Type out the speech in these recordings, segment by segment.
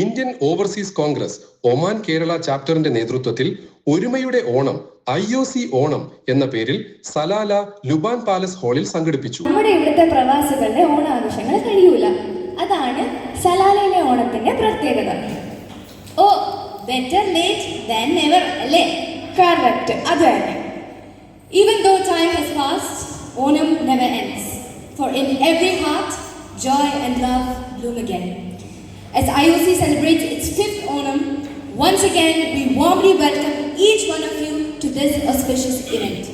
Indian overseas Congress Oman Kerala ചാപ്റ്ററിന്റെ നേതൃത്വത്തിൽ ഒരുമയുടെ Onam I O C Onam എന്ന പേരിൽ Salalah Luban palace ഹാളിൽ സംഘടിപ്പിച്ചു. നമ്മുടെ ഇവിടുത്തെ പ്രവാസികളുടെ ഓണാഘോഷങ്ങൾ കഴിയൂല. അതാണ് സലാലയിലെ ഓണത്തിന്റെ പ്രത്യേകത. Oh better late than never അല്ലേ? കറക്റ്റ് അത് തന്നെ. Even though time has past Onam never ends for in every heart joy and love bloom again. As IOC celebrates its fifth Onam, once again we warmly welcome each one of you to this auspicious event.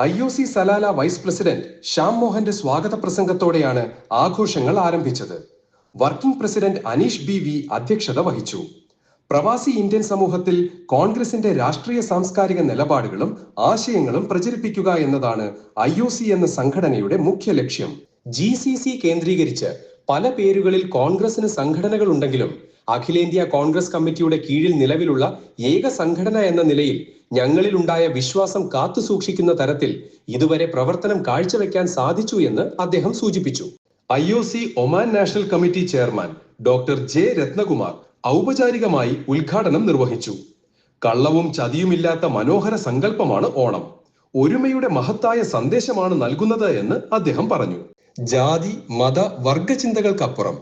I O C Salalah vice president Shyam മോഹന്റെ സ്വാഗത പ്രസംഗത്തോടെയാണ് ആഘോഷങ്ങൾ ആരംഭിച്ചത് working president Aneesh B V അധ്യക്ഷത വഹിച്ചു പ്രവാസി Indian സമൂഹത്തിൽ കോൺഗ്രസിന്റെ രാഷ്ട്രീയ സാംസ്കാരിക നിലപാടുകളും ആശയങ്ങളും പ്രചരിപ്പിക്കുക എന്നതാണ് ഐ എന്ന സംഘടനയുടെ മുഖ്യ ലക്ഷ്യം ജി കേന്ദ്രീകരിച്ച് പല പേരുകളിൽ കോൺഗ്രസിന് സംഘടനകൾ ഉണ്ടെങ്കിലും അഖിലേന്ത്യാ കോൺഗ്രസ് കമ്മിറ്റിയുടെ കീഴിൽ നിലവിലുള്ള ഏക സംഘടന എന്ന നിലയിൽ ഞങ്ങളിൽ ഉണ്ടായ വിശ്വാസം കാത്തുസൂക്ഷിക്കുന്ന തരത്തിൽ ഇതുവരെ പ്രവർത്തനം കാഴ്ചവെക്കാൻ സാധിച്ചു എന്ന് അദ്ദേഹം സൂചിപ്പിച്ചു. I O C Oman national committee chairman doctor J Ratnakumar ഔപചാരികമായി ഉദ്ഘാടനം നിർവഹിച്ചു. കള്ളവും ചതിയുമില്ലാത്ത മനോഹര സങ്കല്പമാണ് ഓണം. ഒരുമയുടെ മഹത്തായ സന്ദേശമാണ് നൽകുന്നത് എന്ന് അദ്ദേഹം പറഞ്ഞു. ജാതി മത വർഗ ചിന്തകൾക്കപ്പുറം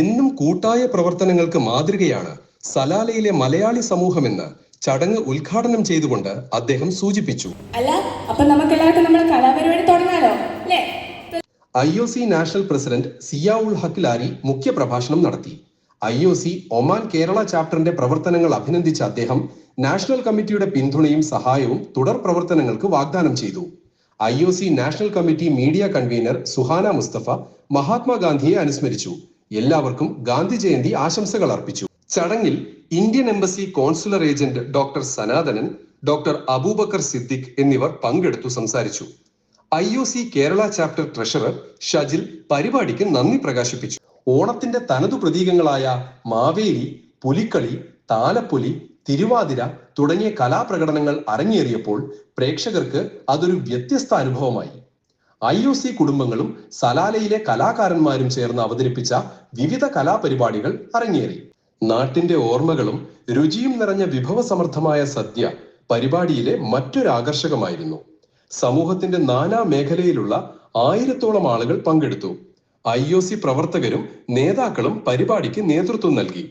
എന്നും കൂട്ടായ പ്രവർത്തനങ്ങൾക്ക് മാതൃകയാണ് സലാലയിലെ മലയാളി സമൂഹമെന്ന് ചടങ്ങ് ഉദ്ഘാടനം ചെയ്തുകൊണ്ട് അദ്ദേഹം സൂചിപ്പിച്ചു. അല്ല അപ്പൊ നമുക്ക് എല്ലാവർക്കും നമ്മുടെ കലാപരിപാടി തുടങ്ങാലോ? അല്ലേ? I O C national president Ziaul Hakkilari മുഖ്യപ്രഭാഷണം നടത്തി. I O C Oman Kerala ചാപ്റ്ററിന്റെ പ്രവർത്തനങ്ങൾ അഭിനന്ദിച്ച അദ്ദേഹം നാഷണൽ കമ്മിറ്റിയുടെ പിന്തുണയും സഹായവും തുടർ പ്രവർത്തനങ്ങൾക്ക് വാഗ്ദാനം ചെയ്തു. I O C national committee media convener Suhana Mustafa മഹാത്മാഗാന്ധിയെ അനുസ്മരിച്ചു. എല്ലാവർക്കും ഗാന്ധി ജയന്തി ആശംസകൾ അർപ്പിച്ചു. ചടങ്ങിൽ Indian embassy consular agent doctor Sanathanan doctor Aboobacker Siddique എന്നിവർ പങ്കെടുത്തു സംസാരിച്ചു. I O C Kerala chapter treasurer Shajil പരിപാടിക്ക് നന്ദി പ്രകാശിപ്പിച്ചു. ഓണത്തിന്റെ തനതു പ്രതീകങ്ങളായ മാവേലി പുലിക്കളി താലപ്പൊലി തിരുവാതിര തുടങ്ങിയ കലാപ്രകടനങ്ങൾ അരങ്ങേറിയപ്പോൾ പ്രേക്ഷകർക്ക് അതൊരു വ്യത്യസ്ത അനുഭവമായി. ഐ യു സി കുടുംബങ്ങളും സലാലയിലെ കലാകാരന്മാരും ചേർന്ന് അവതരിപ്പിച്ച വിവിധ കലാപരിപാടികൾ അരങ്ങേറി. നാട്ടിന്റെ ഓർമ്മകളും രുചിയും നിറഞ്ഞ വിഭവസമൃദ്ധമായ സദ്യ പരിപാടിയിലെ മറ്റൊരു ആകർഷകമായിരുന്നു. സമൂഹത്തിന്റെ നാനാ മേഖലയിലുള്ള ആയിരത്തോളം ആളുകൾ പങ്കെടുത്തു. ഐ പ്രവർത്തകരും നേതാക്കളും പരിപാടിക്ക് നേതൃത്വം നൽകി.